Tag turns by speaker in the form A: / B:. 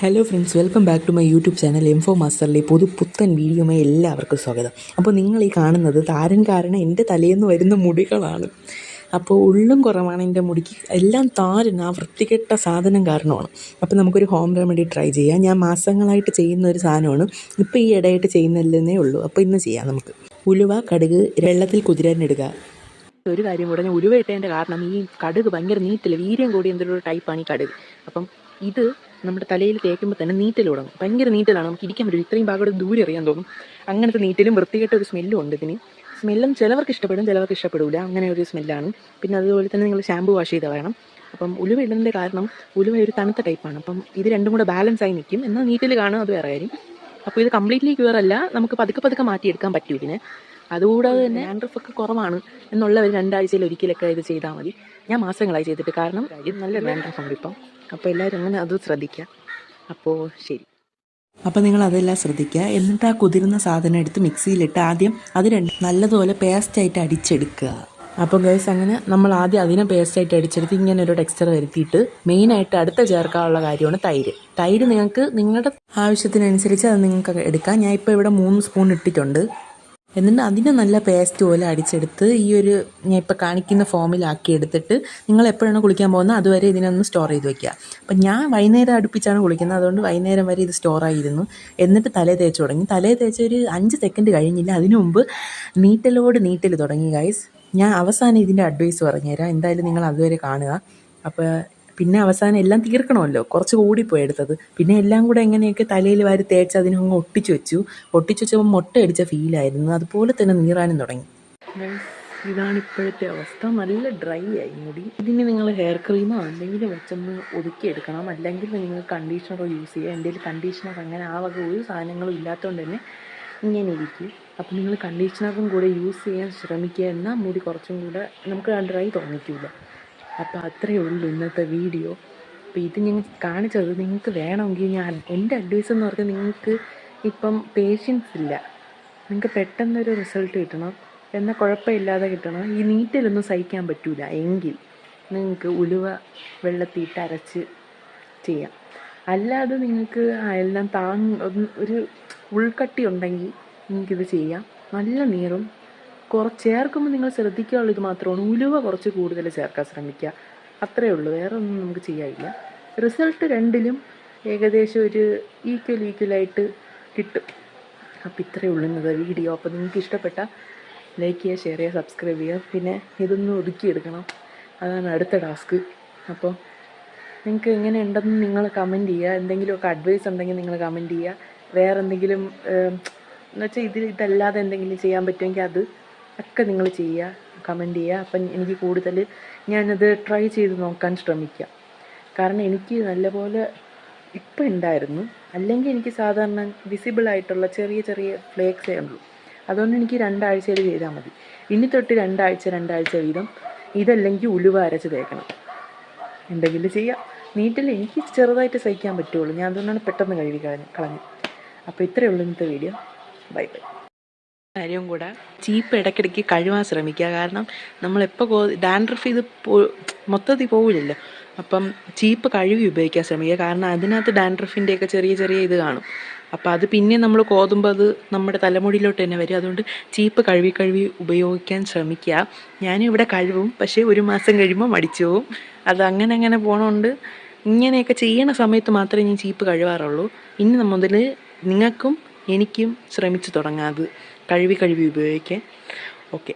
A: Hello friends welcome back to my YouTube channel M four മാസ്റ്ററിലെ പുതു പുത്തൻ വീഡിയോമായി എല്ലാവർക്കും സ്വാഗതം. അപ്പോൾ നിങ്ങൾ ഈ കാണുന്നത് താരൻ കാരണം എന്റെ നിന്ന് വരുന്ന മുടികളാണ്. അപ്പോൾ ഉള്ളും കുറവാണ് എന്റെ മുടിക്ക്. എല്ലാം താരൻ ആ വൃത്തികെട്ട സാധനം കാരണമാണ്. അപ്പോൾ നമുക്കൊരു ഹോം റെമഡി ട്രൈ ചെയ്യാം. ഞാൻ മാസങ്ങളായിട്ട് ചെയ്യുന്ന ഒരു സാധനമാണ്. ഇപ്പോൾ ഈ ഇടയായിട്ട് ചെയ്യുന്നില്ലെന്നേ ഉള്ളൂ. അപ്പോൾ ഇന്ന് ചെയ്യാം നമുക്ക്. ഉലുവ കടുക് വെള്ളത്തിൽ കുതിരാനിടുക ഒരു കാര്യം കൂടെ ഞാൻ ഉലുവ ഇട്ടതിന്റെ കാരണം ഈ കടുക് ഭയങ്കര നീറ്റില്ല വീര്യം കൂടി എന്തൊരു ടൈപ്പാണ് ഈ കടുക്. അപ്പം ഇത് നമ്മുടെ തലയിൽ തേക്കുമ്പോൾ തന്നെ നീറ്റൽ തുടങ്ങും ഭയങ്കര നീറ്റലാണ്. നമുക്ക് ഇരിക്കാൻ പറ്റും. ഇത്രയും ഭാഗം ദൂരെ അറിയാൻ തോന്നും. അങ്ങനത്തെ നീറ്റലും വൃത്തികെട്ട ഒരു സ്മെല്ലും ഉണ്ട് ഇതിന്. സ്മെല്ലും ചിലവർക്ക് ഇഷ്ടപ്പെടും ചിലവർക്ക് ഇഷ്ടപ്പെടില്ല അങ്ങനെ ഒരു സ്മെല്ലാണ് പിന്നെ അതുപോലെ തന്നെ നിങ്ങൾ ഷാമ്പു വാഷ് ചെയ്ത് വേണം. അപ്പം ഉലുവ ഇടുന്നതിന്റെ കാരണം ഉലുവ ഒരു തണുത്ത ടൈപ്പാണ് അപ്പം ഇത് രണ്ടും കൂടെ ബാലൻസ് ആയി നിൽക്കും എന്നാൽ നീറ്റിൽ കാണും അത് വേറെ കാര്യം. അപ്പോൾ ഇത് കംപ്ലീറ്റ്ലി ക്യൂർ അല്ല. നമുക്ക് പതുക്കെ പതുക്കെ മാറ്റിയെടുക്കാൻ പറ്റും ഇതിനെ. അതുകൂടാതെ തന്നെ ആൻഡ്രഫ് ഒക്കെ കുറവാണ് എന്നുള്ളവർ രണ്ടാഴ്ചയിൽ ഒരിക്കലൊക്കെ ഇത് ചെയ്താൽ മതി. ഞാൻ മാസങ്ങളായി ചെയ്തിട്ട് കാരണം ഇത് നല്ല ആൻഡ്രഫ് ഉണ്ട് ഇപ്പം. അപ്പോൾ എല്ലാവരും അങ്ങനെ അത് ശ്രദ്ധിക്കുക അപ്പോൾ ശരി. അപ്പോൾ നിങ്ങൾ അതെല്ലാം ശ്രദ്ധിക്കുക എന്നിട്ട് ആ കുതിരുന്ന സാധനം എടുത്ത് മിക്സിയിലിട്ട് ആദ്യം അത് രണ്ട് നല്ലതുപോലെ പേസ്റ്റായിട്ട് അടിച്ചെടുക്കുക. അപ്പോൾ ഗൈസ് അങ്ങനെ നമ്മൾ ആദ്യം അതിനെ പേസ്റ്റായിട്ട് അടിച്ചെടുത്ത് ഇങ്ങനെ ഒരു ടെക്സ്ചർ വരുത്തിയിട്ട് മെയിനായിട്ട് അടുത്ത ചേർക്കാനുള്ള കാര്യമാണ് തൈര്. തൈര് നിങ്ങൾക്ക് നിങ്ങളുടെ ആവശ്യത്തിനനുസരിച്ച് അത് നിങ്ങൾക്ക് എടുക്കാം. ഞാൻ ഇപ്പോൾ ഇവിടെ മൂന്ന് സ്പൂൺ ഇട്ടിട്ടുണ്ട്. എന്നിട്ട് അതിനെ നല്ല പേസ്റ്റ് പോലെ അടിച്ചെടുത്ത് ഈ ഒരു ഞാൻ ഇപ്പോൾ കാണിക്കുന്ന ഫോമിലാക്കി എടുത്തിട്ട് നിങ്ങൾ എപ്പോഴാണ് കുളിക്കാൻ പോകുന്നത് അതുവരെ ഇതിനൊന്ന് സ്റ്റോർ ചെയ്ത് വെക്കുക. അപ്പം ഞാൻ വൈകുന്നേരം അടുപ്പിച്ചാണ് കുളിക്കുന്നത്. അതുകൊണ്ട് വൈകുന്നേരം വരെ ഇത് സ്റ്റോർ ആയിരുന്നു. എന്നിട്ട് തലേ തേച്ച് തുടങ്ങി. തലേ തേച്ച് ഒരു അഞ്ച് സെക്കൻഡ് കഴിഞ്ഞില്ല. അതിനു മുമ്പ് നീറ്റലോട് നീറ്റൽ തുടങ്ങി ഗൈസ് ഞാൻ അവസാനം ഇതിന്റെ അഡ്വൈസ് പറഞ്ഞുതരാം. എന്തായാലും നിങ്ങൾ അതുവരെ കാണുക. അപ്പോൾ പിന്നെ അവസാനം എല്ലാം തീർക്കണമല്ലോ. കുറച്ച് കൂടിപ്പോയി എടുത്തത്. പിന്നെ എല്ലാം കൂടെ എങ്ങനെയൊക്കെ തലയിൽ വാരി തേച്ച് അതിനങ്ങ് ഒട്ടിച്ചു വെച്ചു. ഒട്ടിച്ചു വെച്ചപ്പോൾ മുട്ട അടിച്ച ഫീലായിരുന്നു അതുപോലെ തന്നെ നീറാനും തുടങ്ങി. ഇതാണ് ഇപ്പോഴത്തെ അവസ്ഥ. നല്ല ഡ്രൈ ആയി മുടി. ഇതിന് നിങ്ങൾ ഹെയർ ക്രീമോ എന്തെങ്കിലും വെച്ചൊന്ന് ഒതുക്കിയെടുക്കണം. അല്ലെങ്കിൽ നിങ്ങൾ കണ്ടീഷണറോ യൂസ് ചെയ്യുക. കയ്യിൽ കണ്ടീഷണർ അങ്ങനെ ആ വക ഒരു സാധനങ്ങളും ഇല്ലാത്തതുകൊണ്ട് തന്നെ ഇങ്ങനെ ഇരിക്കും. അപ്പോൾ നിങ്ങൾ കണ്ടീഷണറും കൂടെ യൂസ് ചെയ്യാൻ ശ്രമിക്കുക. എന്നാൽ മുടി കുറച്ചും കൂടെ നമുക്ക് ഡ്രൈ തോന്നിക്കില്ല അപ്പോൾ അത്രയേ ഉള്ളൂ ഇന്നത്തെ വീഡിയോ. അപ്പോൾ ഇത് ഞാൻ കാണിച്ചത് നിങ്ങൾക്ക് വേണമെങ്കിൽ ഞാൻ എന്റെ അഡ്വൈസ് എന്ന് പറഞ്ഞാൽ നിങ്ങൾക്ക് ഇപ്പം പേഷ്യൻസ് ഇല്ല. നിങ്ങൾക്ക് പെട്ടെന്നൊരു റിസൾട്ട് കിട്ടണം. എന്നാൽ കുഴപ്പമില്ലാതെ കിട്ടണം. ഈ നീറ്റിലൊന്നും സഹിക്കാൻ പറ്റൂല. എങ്കിൽ നിങ്ങൾക്ക് ഉലുവ വെള്ളത്തിയിട്ട് അരച്ച് ചെയ്യാം. അല്ലാതെ നിങ്ങൾക്ക് എല്ലാം താങ് ഒരു ഉൾക്കട്ടി ഉണ്ടെങ്കിൽ നിങ്ങൾക്കിത് ചെയ്യാം. നല്ല നീറും കുറച്ച് ചേർക്കുമ്പോൾ നിങ്ങൾ ശ്രദ്ധിക്കാനുള്ള ഇത് മാത്രമാണ്. ഉലുവ കുറച്ച് കൂടുതൽ ചേർക്കാൻ ശ്രമിക്കുക. അത്രയേ ഉള്ളൂ. വേറെ ഒന്നും നമുക്ക് ചെയ്യാനില്ല. റിസൾട്ട് രണ്ടിലും ഏകദേശം ഒരു ഈക്വൽ ഈക്വലായിട്ട് കിട്ടും. അപ്പോൾ ഇത്രയേ ഉള്ളൂ ഇന്നത്തെ വീഡിയോ അപ്പോൾ നിങ്ങൾക്ക് ഇഷ്ടപ്പെട്ട ലൈക്ക് ചെയ്യുക ഷെയർ ചെയ്യുക സബ്സ്ക്രൈബ് ചെയ്യുക. പിന്നെ ഇതൊന്ന് ഒതുക്കിയെടുക്കണം അതാണ് അടുത്ത ടാസ്ക് അപ്പോൾ നിങ്ങൾക്ക് എങ്ങനെ ഉണ്ടെന്ന് നിങ്ങൾ കമന്റ് ചെയ്യുക. എന്തെങ്കിലുമൊക്കെ അഡ്വൈസ് ഉണ്ടെങ്കിൽ നിങ്ങൾ കമന്റ് ചെയ്യുക. വേറെ എന്തെങ്കിലും എന്ന് വെച്ചാൽ ഇതിൽ ഇതല്ലാതെ എന്തെങ്കിലും ചെയ്യാൻ പറ്റുമെങ്കിൽ അത് ഒക്കെ നിങ്ങൾ ചെയ്യുക കമന്റ് ചെയ്യുക അപ്പം എനിക്ക് കൂടുതൽ ഞാനത് ട്രൈ ചെയ്ത് നോക്കാൻ ശ്രമിക്കാം. കാരണം എനിക്ക് നല്ലപോലെ ഇപ്പം ഉണ്ടായിരുന്നു അല്ലെങ്കിൽ എനിക്ക് സാധാരണ വിസിബിളായിട്ടുള്ള ചെറിയ ചെറിയ ഫ്ലേക്സേ ഉള്ളൂ. അതുകൊണ്ട് എനിക്ക് രണ്ടാഴ്ചയിൽ ചെയ്താൽ മതി. ഇനി തൊട്ട് രണ്ടാഴ്ച രണ്ടാഴ്ച വീതം ഇതല്ലെങ്കിൽ ഉലുവ അരച്ച് തേക്കണം. എന്തെങ്കിലും ചെയ്യാം. നീറ്റിൽ എനിക്ക് ചെറുതായിട്ട് സഹിക്കാൻ പറ്റുള്ളൂ. ഞാൻ അതുകൊണ്ടാണ് പെട്ടെന്ന് കഴുകി കളഞ്ഞു കളഞ്ഞു. അപ്പോൾ ഇത്രയേ ഉള്ളൂ ഇന്നത്തെ വീഡിയോ ബൈ ബൈ. കാര്യവും കൂടെ ചീപ്പ് ഇടയ്ക്കിടയ്ക്ക് കഴുകാൻ ശ്രമിക്കുക. കാരണം നമ്മളെപ്പോൾ പോ ഡാൻഡ്രഫ് ഇത് പോ മൊത്തത്തിൽ പോവില്ലല്ലോ. അപ്പം ചീപ്പ് കഴുകി ഉപയോഗിക്കാൻ ശ്രമിക്കുക. കാരണം അതിനകത്ത് ഡാൻഡ്രഫിന്റെയൊക്കെ ചെറിയ ചെറിയ ഇത് കാണും. അപ്പോൾ അത് പിന്നെ നമ്മൾ കോതുമ്പോൾ അത് നമ്മുടെ തലമുടിയിലോട്ട് തന്നെ വരും. അതുകൊണ്ട് ചീപ്പ് കഴുകി കഴുകി ഉപയോഗിക്കാൻ ശ്രമിക്കുക. ഞാനും ഇവിടെ കഴുകും പക്ഷേ ഒരു മാസം കഴിയുമ്പോൾ മടിച്ചു പോവും. അത് അങ്ങനെ അങ്ങനെ പോണോണ്ട് ഇങ്ങനെയൊക്കെ ചെയ്യണ സമയത്ത് മാത്രമേ ഞാൻ ചീപ്പ് കഴുകാറുള്ളൂ ഇനി മുതൽ നിങ്ങൾക്കും എനിക്കും ശ്രമിച്ചു തുടങ്ങാം അത്. കഴുകി കഴുകി ഉപയോഗിക്കാൻ. ഓക്കെ